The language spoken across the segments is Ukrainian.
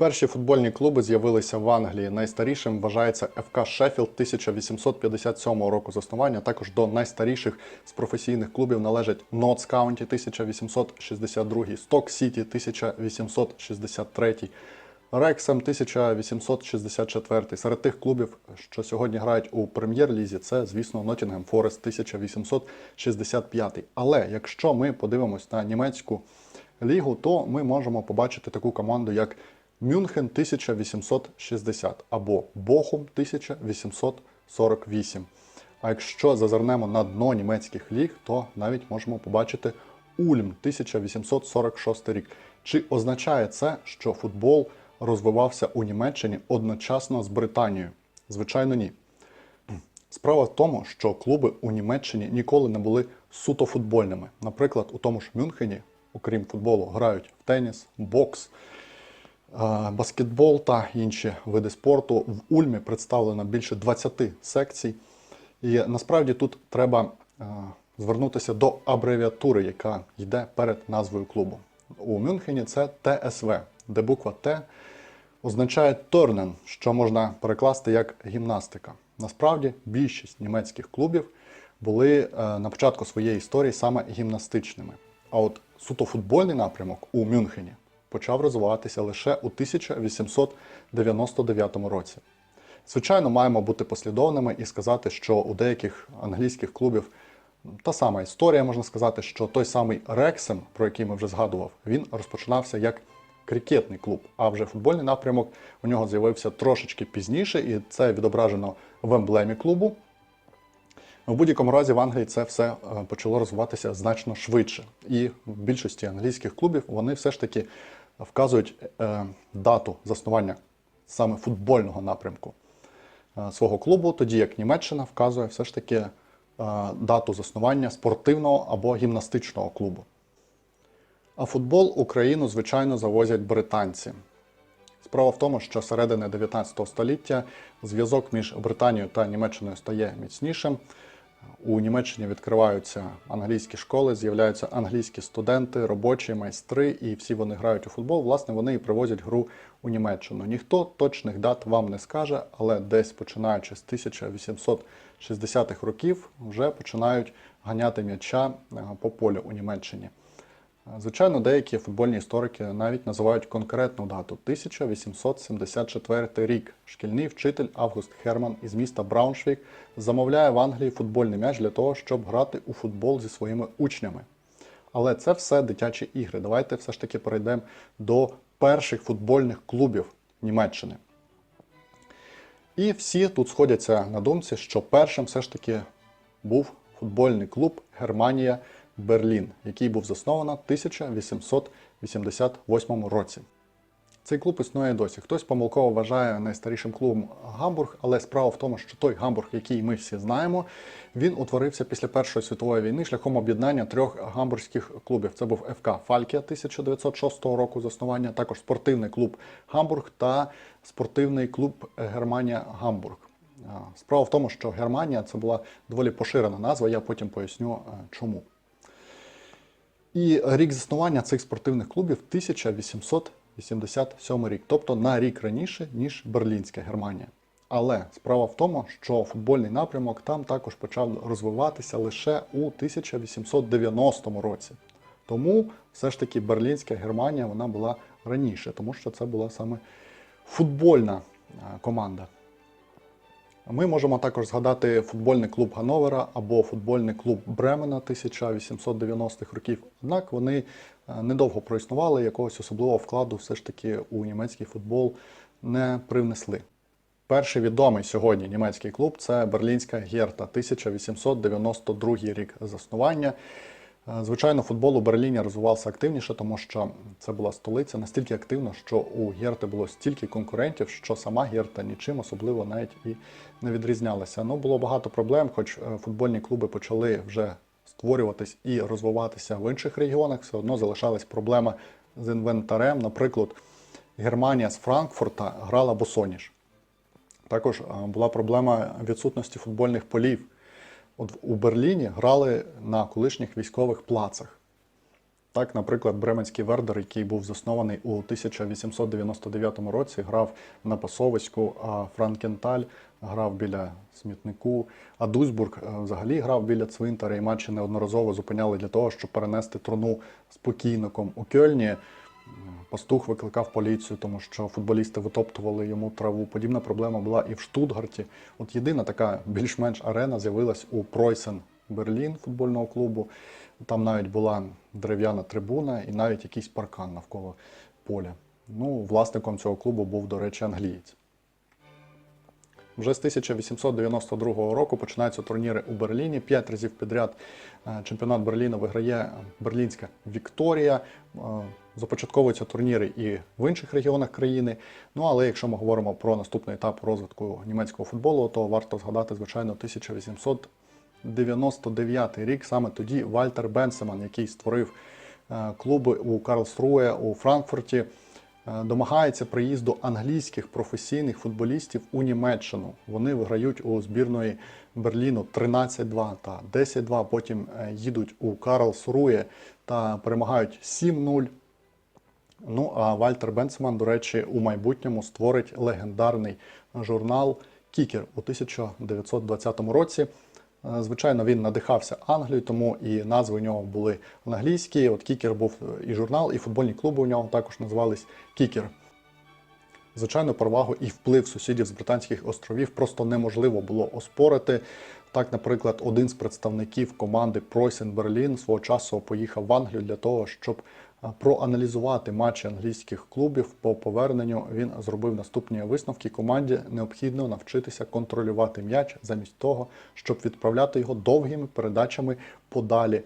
Перші футбольні клуби з'явилися в Англії. Найстарішим вважається ФК Шеффілд 1857 року заснування. Також до найстаріших з професійних клубів належать Нотс Каунті 1862, Сток Сіті 1863, Рексем 1864. Серед тих клубів, що сьогодні грають у прем'єр-лізі, це, звісно, Ноттінгем Форест 1865. Але якщо ми подивимось на німецьку лігу, то ми можемо побачити таку команду, як Мюнхен 1860 або Бохум 1848. А якщо зазирнемо на дно німецьких ліг, то навіть можемо побачити Ульм 1846 рік. Чи означає це, що футбол розвивався у Німеччині одночасно з Британією? Звичайно, ні. Справа в тому, що клуби у Німеччині ніколи не були суто футбольними. Наприклад, у тому ж Мюнхені, окрім футболу, грають в теніс, бокс, баскетбол та інші види спорту. В Ульмі представлено більше 20 секцій. І насправді тут треба е, звернутися до абревіатури, яка йде перед назвою клубу. У Мюнхені це ТСВ, де буква Т означає торнен, що можна перекласти як гімнастика. Насправді більшість німецьких клубів були е, на початку своєї історії саме гімнастичними. А от суто футбольний напрямок у Мюнхені почав розвиватися лише у 1899 році. Звичайно, маємо бути послідовними і сказати, що у деяких англійських клубів та сама історія, можна сказати, що той самий Рексем, про який ми вже згадував, він розпочинався як крикетний клуб, а вже футбольний напрямок у нього з'явився трошечки пізніше, і це відображено в емблемі клубу. В будь-якому разі в Англії це все е, почало розвиватися значно швидше. І в більшості англійських клубів вони все ж таки вказують е, дату заснування саме футбольного напрямку е, свого клубу, тоді як Німеччина вказує все ж таки е, дату заснування спортивного або гімнастичного клубу. А футбол Україну, звичайно, завозять британці. Справа в тому, що середини 19 століття зв'язок між Британією та Німеччиною стає міцнішим. У Німеччині відкриваються англійські школи, з'являються англійські студенти, робочі, майстри, і всі вони грають у футбол. Власне, вони і привозять гру у Німеччину. Ніхто точних дат вам не скаже, але десь починаючи з 1860-х років вже починають ганяти м'яча е, по полю у Німеччині. Звичайно, деякі футбольні історики навіть називають конкретну дату 1874 рік. Шкільний вчитель Август Херман із міста Брауншвік замовляє в Англії футбольний м'яч для того, щоб грати у футбол зі своїми учнями. Але це все дитячі ігри. Давайте все ж таки перейдемо до перших футбольних клубів Німеччини. І всі тут сходяться на думці, що першим все ж таки був футбольний клуб Германія Берлін, який був засновано в 1888 році. Цей клуб існує досі. Хтось помилково вважає найстарішим клубом Гамбург, але справа в тому, що той Гамбург, який ми всі знаємо, він утворився після Першої світової війни шляхом об'єднання трьох гамбурзьких клубів. Це був ФК Фалькія 1906 року заснування, також спортивний клуб Гамбург та спортивний клуб Германія Гамбург. Справа в тому, що Германія це була доволі поширена назва, я потім поясню е, чому. І рік заснування цих спортивних клубів 1887 рік, тобто на рік раніше, ніж Берлінська Германія. Але справа в тому, що футбольний напрямок там також почав розвиватися лише у 1890 році. Тому все ж таки Берлінська Германія вона була раніше, тому що це була саме футбольна команда. Ми можемо також згадати футбольний клуб Гановера або футбольний клуб Бремена 1890-х років. Однак вони е, недовго проіснували, якогось особливого вкладу все ж таки у німецький футбол не привнесли. Перший відомий сьогодні німецький клуб це Берлінська Герта, 1892 рік заснування. Е, Звичайно, футбол у Берліні розвивався активніше, тому що це була столиця настільки активна, що у Герти було стільки конкурентів, що сама Герта нічим особливо навіть і не відрізнялася. Ну, було багато проблем, хоч е, футбольні клуби почали вже створюватись і розвиватися в інших регіонах, все одно залишалась проблема з інвентарем. Наприклад, Германія з Франкфурта грала босоніж. Також е, була проблема відсутності футбольних полів. От у Берліні грали на колишніх військових плацах. Так, наприклад, Бременський Вердер, який був заснований у 1899 році, грав на пасовиську, а Франкенталь грав біля смітнику, а Дуйсбург е, взагалі грав біля цвинтаря і матчі неодноразово зупиняли для того, щоб перенести труну з покійником у Кьольні. Пастух викликав поліцію, тому що футболісти витоптували йому траву. Подібна проблема була і в Штутгарті. От єдина така більш-менш арена з'явилась у Пройсен Берлін футбольного клубу. Там навіть була дерев'яна трибуна і навіть якийсь паркан навколо поля. Ну, власником цього клубу був, до речі, англієць. Вже з 1892 року починаються турніри у Берліні. П'ять разів підряд е, чемпіонат Берліна виграє Берлінська Вікторія. Започатковуються турніри і в інших регіонах країни. Ну але якщо ми говоримо про наступний етап розвитку німецького футболу, то варто згадати, звичайно, 1899 рік. Саме тоді Вальтер Бенсеман, який створив е, клуби у Карлсруе у Франкфурті, е, домагається приїзду англійських професійних футболістів у Німеччину. Вони виграють у збірної Берліну 13-2 та 10-2. Потім е, їдуть у Карлсруе та перемагають 7-0. Ну а Вальтер Бенцман, до речі, у майбутньому створить легендарний журнал Кікер у 1920 році. Е, Звичайно, він надихався Англією, тому і назви у нього були англійські. От Кікер був і журнал, і футбольні клуби у нього також називались Кікер. Звичайно, перевагу і вплив сусідів з Британських островів просто неможливо було оспорити. Так, наприклад, один з представників команди Пройсен Берлін свого часу поїхав в Англію для того, щоб проаналізувати матчі англійських клубів. По поверненню він зробив наступні висновки. Команді необхідно навчитися контролювати м'яч замість того, щоб відправляти його довгими передачами подалі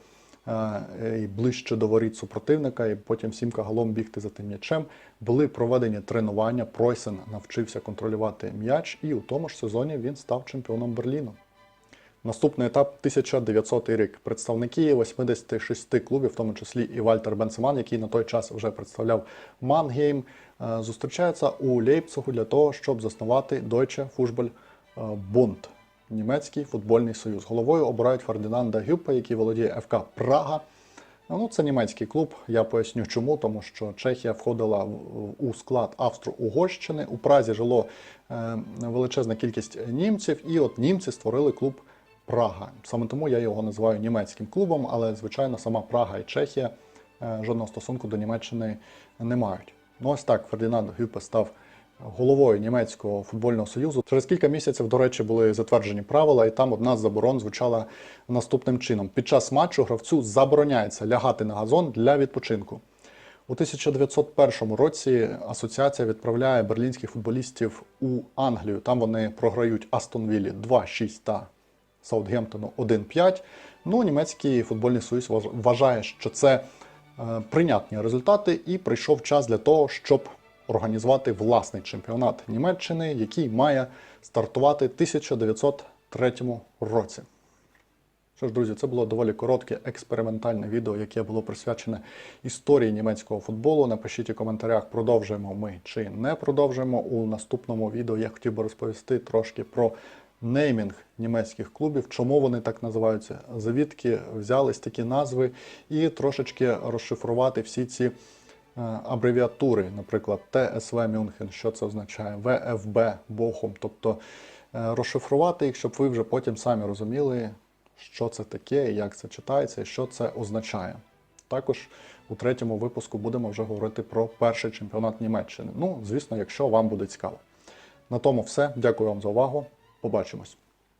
і ближче до воріт супротивника, і потім всім кагалом бігти за тим м'ячем. Були проведені тренування. Пройсен навчився контролювати м'яч, і у тому ж сезоні він став чемпіоном Берліну. Наступний етап 1900 рік. Представники 86 клубів, в тому числі і Вальтер Бенцеман, який на той час вже представляв Мангейм, е, зустрічаються у Лейпцигу для того, щоб заснувати Deutsche Fußball Bund – німецький футбольний союз. Головою обирають Фердинанда Гюппа, який володіє ФК Прага. Ну, це німецький клуб. Я поясню чому, тому що Чехія входила у склад Австро-Угорщини. У Празі жило е, величезна кількість німців, і от німці створили клуб Прага. Саме тому я його називаю німецьким клубом, але звичайно сама Прага і Чехія е, жодного стосунку до Німеччини не мають. Ну ось так Фердинанд Гюпе став головою німецького футбольного союзу. Через кілька місяців, до речі, були затверджені правила, і там одна з заборон звучала наступним чином: під час матчу гравцю забороняється лягати на газон для відпочинку. У 1901 році асоціація відправляє берлінських футболістів у Англію. Там вони програють Астон Віллі 2-6 та Саутгемптону 1-5. Ну, німецький футбольний союз вважає, що це е, прийнятні результати, і прийшов час для того, щоб організувати власний чемпіонат Німеччини, який має стартувати в 1903 році. Що ж, друзі, це було доволі коротке експериментальне відео, яке було присвячене історії німецького футболу. Напишіть у коментарях, продовжуємо ми чи не продовжуємо. У наступному відео я хотів би розповісти трошки про неймінг німецьких клубів, чому вони так називаються, звідки взялись такі назви, і трошечки розшифрувати всі ці абревіатури, наприклад, ТСВ Мюнхен, що це означає, ВФБ Бохум. Тобто е, розшифрувати їх, щоб ви вже потім самі розуміли, що це таке, як це читається і що це означає. Також у третьому випуску будемо вже говорити про перший чемпіонат Німеччини. Ну, звісно, якщо вам буде цікаво. На тому все. Дякую вам за увагу. Побачимось.